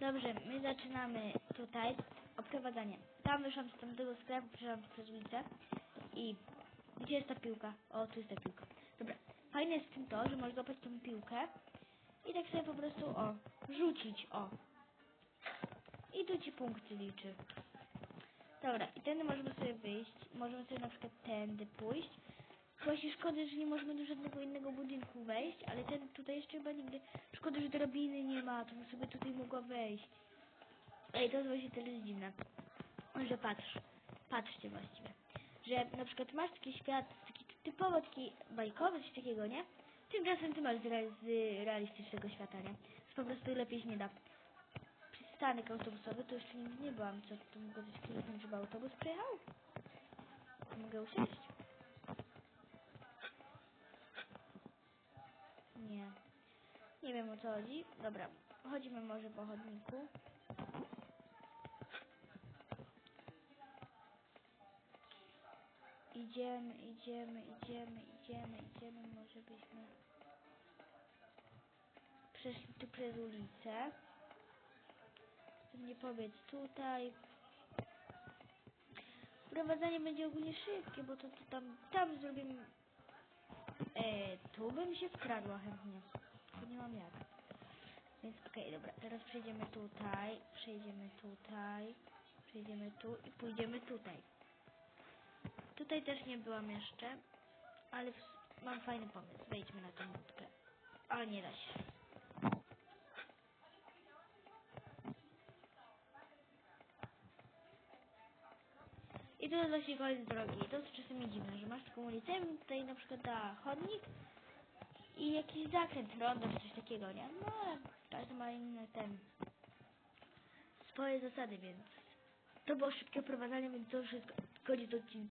Dobrze, my zaczynamy tutaj odprowadzanie. Tam wyszłam z tamtego sklepu, przeszłam przez ulicę i gdzie jest ta piłka? O, tu jest ta piłka. Dobra, fajne jest w tym to, że możesz złapać tą piłkę i tak sobie po prostu, o, rzucić, o. I tu ci punkty liczy. Dobra, i tędy możemy sobie wyjść, możemy sobie na przykład tędy pójść. Właśnie szkoda, że nie możemy do żadnego innego budynku wejść, ale ten tutaj jeszcze chyba nigdy... Szkoda, że drabiny nie ma, to bym sobie tutaj mogła wejść. Ej, to jest właśnie tyle dziwne. Że patrz, patrzcie właściwie. Że na przykład masz taki świat, taki typowo taki bajkowy, coś takiego, nie? Tymczasem ty masz z, re- z realistycznego świata, nie? Jest po prostu lepiej się nie da. Przystanek autobusowy, to jeszcze nigdy nie byłam. Co, to mogę coś kliknąć, żeby autobus przejechał? To mogę usiąść? Nie wiem o co chodzi. Dobra, chodzimy może po chodniku. Idziemy, idziemy, idziemy, idziemy, idziemy. Może byśmy przeszli tu przez ulicę. Nie pobiec tutaj. Prowadzenie będzie ogólnie szybkie, bo to, to tam, tam zrobimy... E, tu bym się wkradła chętnie. Mam jak. Więc okej, dobra, teraz przejdziemy tutaj, przejdziemy tutaj, przejdziemy tu i pójdziemy tutaj. Tutaj też nie byłam jeszcze, ale mam fajny pomysł. Wejdźmy na tę łódkę. Ale nie da się. I to jest właśnie koniec drogi. To jest czasami dziwne, że masz taką ulicę, tutaj na przykład da chodnik i jakiś zakręt, rondo czy coś takiego, nie? No, każdy ma inny ten swoje zasady, więc to było szybkie oprowadzanie, więc to już jest koniec odcinka.